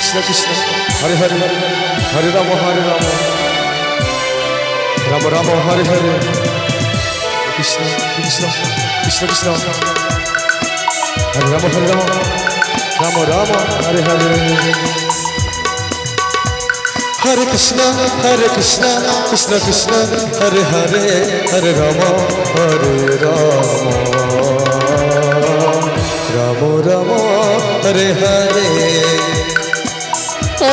Krishna Krishna. Hare Hare Hare Ram Hare Ram. Ram Ram, Hare Hare. Krishna Krishna Krishna Krishna. Hare Ram Hare Ram. Ram Ram, Hare Hare. Hare Krishna Hare Krishna Krishna Krishna. Hare Hare Hare Ram Hare Ram. Ram Ram, Hare Hare.